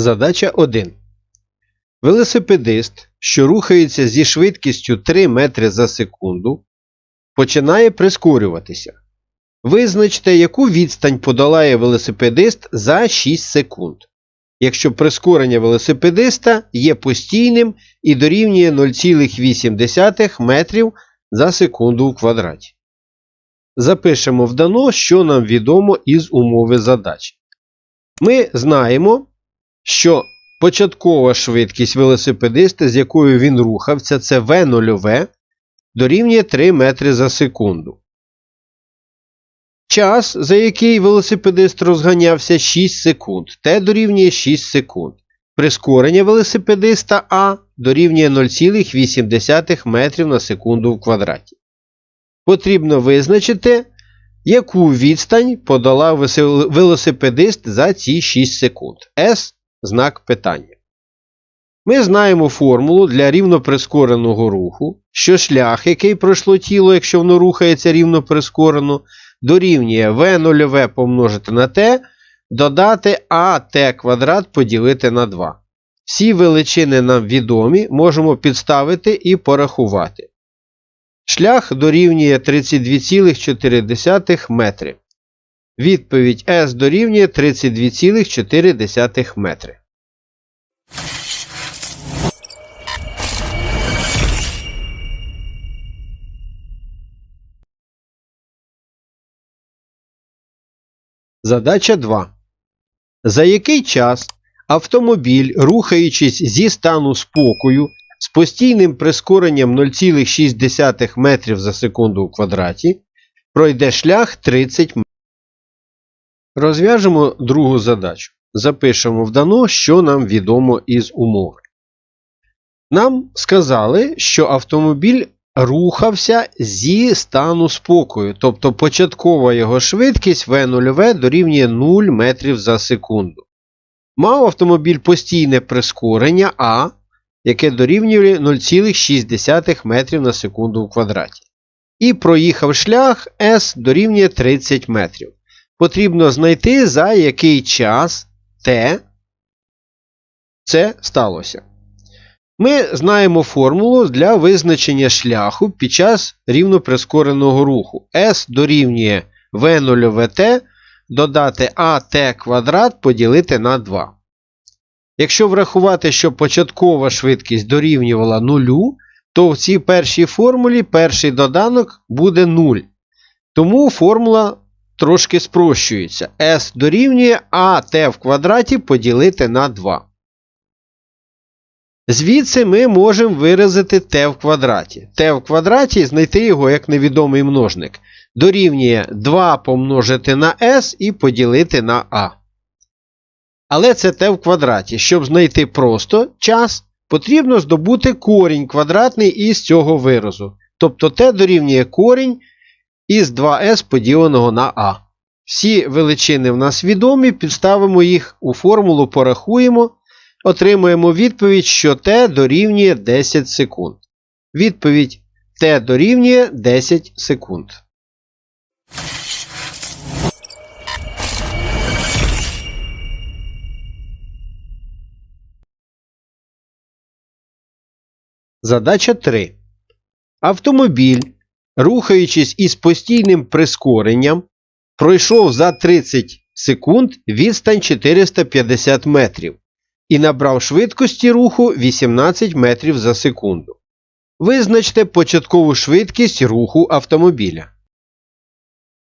Задача 1. Велосипедист, що рухається зі швидкістю 3 метри за секунду, починає прискорюватися. Визначте, яку відстань подолає велосипедист за 6 секунд, якщо прискорення велосипедиста є постійним і дорівнює 0,8 метрів за секунду у квадраті. Запишемо в дано, що нам відомо із умови задачі. Ми знаємо, що початкова швидкість велосипедиста, з якою він рухався, це V0, дорівнює 3 метри за секунду. Час, за який велосипедист розганявся 6 секунд, Т дорівнює 6 секунд. Прискорення велосипедиста А дорівнює 0,8 метрів на секунду в квадраті. Потрібно визначити, яку відстань подолав велосипедист за ці 6 секунд. С знак питання. Ми знаємо формулу для рівноприскореного руху, що шлях, який пройшло тіло, якщо воно рухається рівноприскорено, дорівнює v0 помножити на t, додати at квадрат поділити на 2. Всі величини нам відомі, можемо підставити і порахувати. Шлях дорівнює 32,4 метри. Відповідь S дорівнює 32,4 метри. Задача 2. За який час автомобіль, рухаючись зі стану спокою з постійним прискоренням 0,6 метрів за секунду у квадраті, пройде шлях 30 метрів. Розв'яжемо другу задачу. Запишемо в дано, що нам відомо із умови. Нам сказали, що автомобіль рухався зі стану спокою, тобто початкова його швидкість V0 дорівнює 0 метрів за секунду. Мав автомобіль постійне прискорення А, яке дорівнює 0,6 метрів на секунду в квадраті. І проїхав шлях S дорівнює 30 метрів. Потрібно знайти, за який час T це сталося. Ми знаємо формулу для визначення шляху під час рівноприскореного руху. S дорівнює V0VT додати AT квадрат поділити на 2. Якщо врахувати, що початкова швидкість дорівнювала нулю, то в цій першій формулі перший доданок буде 0. Тому формула трошки спрощується. S дорівнює AT в квадраті поділити на 2. Звідси ми можемо виразити t в квадраті. t в квадраті знайти його як невідомий множник. Дорівнює 2 помножити на s і поділити на a. Але це t в квадраті. Щоб знайти просто час, потрібно здобути корінь квадратний із цього виразу. Тобто t дорівнює корінь із 2s поділеного на a. Всі величини в нас відомі, підставимо їх у формулу, порахуємо. Отримуємо відповідь, що t дорівнює 10 секунд. Відповідь t дорівнює 10 секунд. Задача 3. Автомобіль, рухаючись із постійним прискоренням, пройшов за 30 секунд відстань 450 метрів і набрав швидкості руху 18 метрів за секунду. Визначте початкову швидкість руху автомобіля.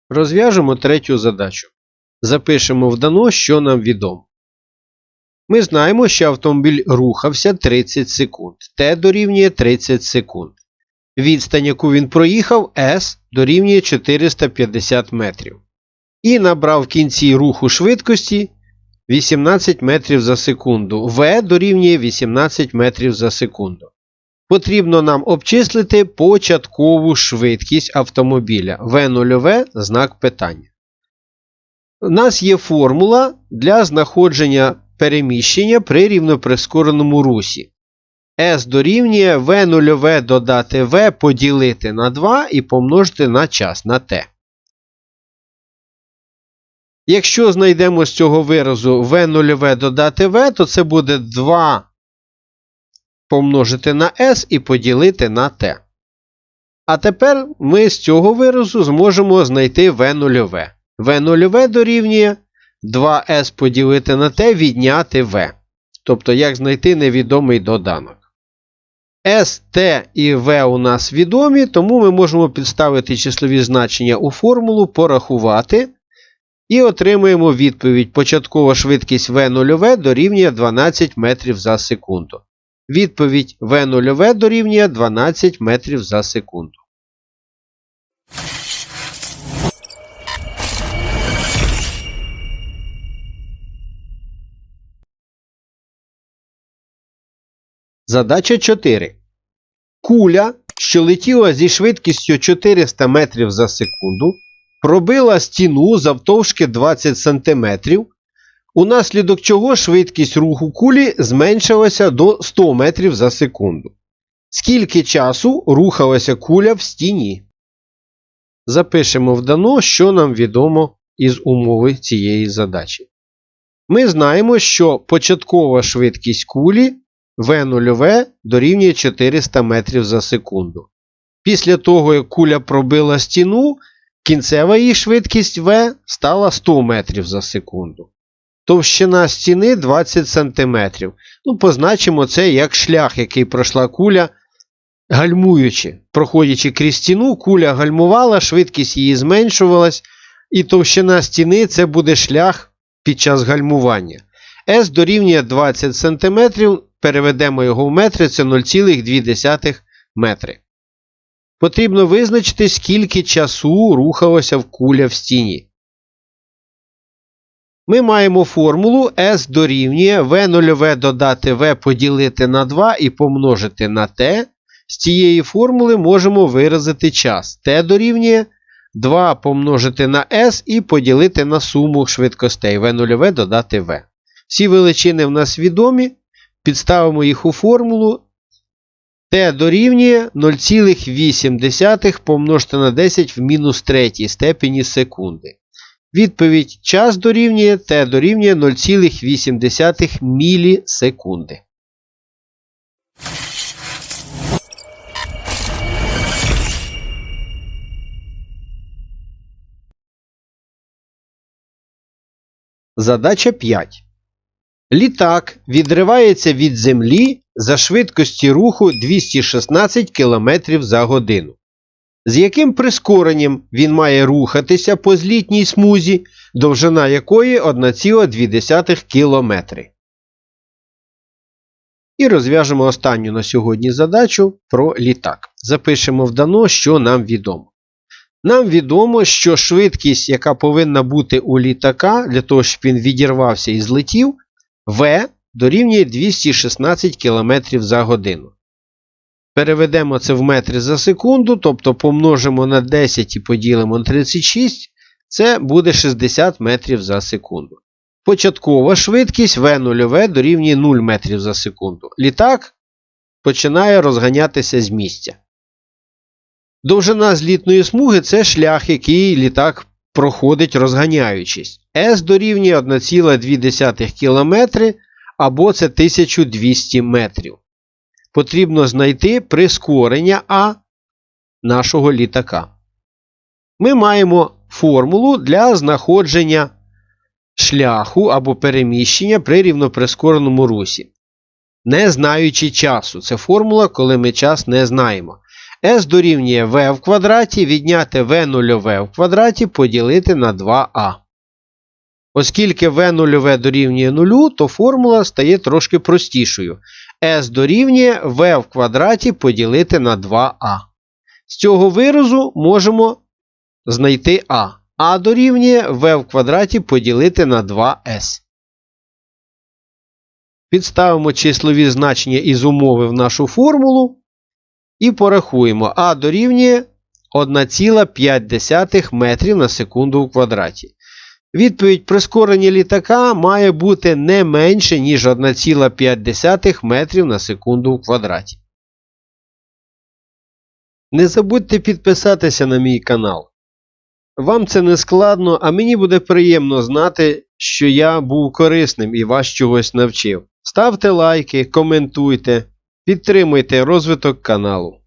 Розв'яжемо третю задачу. Запишемо в дано, що нам відомо. Ми знаємо, що автомобіль рухався 30 секунд. Т дорівнює 30 секунд. Відстань, яку він проїхав, S дорівнює 450 метрів. І набрав в кінці руху швидкості 18 метрів за секунду. В дорівнює 18 метрів за секунду. Потрібно нам обчислити початкову швидкість автомобіля. В0В знак питання. У нас є формула для знаходження переміщення при рівноприскореному русі. S дорівнює V0V додати V поділити на 2 і помножити на час на t. Якщо знайдемо з цього виразу v0 додати v, то це буде 2 помножити на s і поділити на t. А тепер ми з цього виразу зможемо знайти v0. v0 дорівнює 2s поділити на t відняти v. Тобто, як знайти невідомий доданок. S, T і V у нас відомі, тому ми можемо підставити числові значення у формулу, порахувати. І отримуємо відповідь. Початкова швидкість V0 дорівнює 12 метрів за секунду. Відповідь V0 дорівнює 12 метрів за секунду. Задача 4. Куля, що летіла зі швидкістю 400 метрів за секунду, пробила стіну завтовшки 20 см, унаслідок чого швидкість руху кулі зменшилася до 100 метрів за секунду. Скільки часу рухалася куля в стіні? Запишемо в дано, що нам відомо із умови цієї задачі. Ми знаємо, що початкова швидкість кулі V0 дорівнює 400 метрів за секунду. Після того, як куля пробила стіну, кінцева її швидкість V стала 100 метрів за секунду. Товщина стіни 20 см. Ну, позначимо це як шлях, який пройшла куля, гальмуючи. Проходячи крізь стіну, куля гальмувала, швидкість її зменшувалась, і товщина стіни це буде шлях під час гальмування. S дорівнює 20 см, переведемо його в метри, це 0,2 метри. Потрібно визначити, скільки часу рухалося в куля в стіні. Ми маємо формулу S дорівнює V0 додати V поділити на 2 і помножити на T. З цієї формули можемо виразити час. T дорівнює 2 помножити на S і поділити на суму швидкостей V0 додати V. Всі величини в нас відомі. Підставимо їх у формулу. T дорівнює 0,8 помножити на 10 в мінус третій степені секунди. Відповідь час дорівнює T дорівнює 0,8 мілісекунди. Задача 5. Літак відривається від землі за швидкості руху 216 км за годину. З яким прискоренням він має рухатися по злітній смузі, довжина якої 1,2 км. І розв'яжемо останню на сьогодні задачу про літак. Запишемо в дано, що нам відомо. Нам відомо, що швидкість, яка повинна бути у літака, для того, щоб він відірвався і злетів, V дорівнює 216 км за годину. Переведемо це в метри за секунду, тобто помножимо на 10 і поділимо на 36, це буде 60 метрів за секунду. Початкова швидкість V0 дорівнює 0 метрів за секунду. Літак починає розганятися з місця. Довжина злітної смуги це шлях, який літак проходить розганяючись. S дорівнює 1,2 км або це 1200 метрів. Потрібно знайти прискорення А нашого літака. Ми маємо формулу для знаходження шляху або переміщення при рівноприскореному русі. Не знаючи часу. Це формула, коли ми час не знаємо. S дорівнює v в квадраті, відняти v0 в квадраті поділити на 2а. Оскільки v0 дорівнює 0, то формула стає трошки простішою. S дорівнює v в квадраті поділити на 2а. З цього виразу можемо знайти а. А дорівнює v в квадраті поділити на 2s. Підставимо числові значення із умови в нашу формулу. І порахуємо, а дорівнює 1,5 метрів на секунду у квадраті. Відповідь прискорення літака має бути не менше, ніж 1,5 метрів на секунду у квадраті. Не забудьте підписатися на мій канал. Вам це не складно, а мені буде приємно знати, що я був корисним і вас чогось навчив. Ставте лайки, коментуйте, підтримуйте розвиток каналу.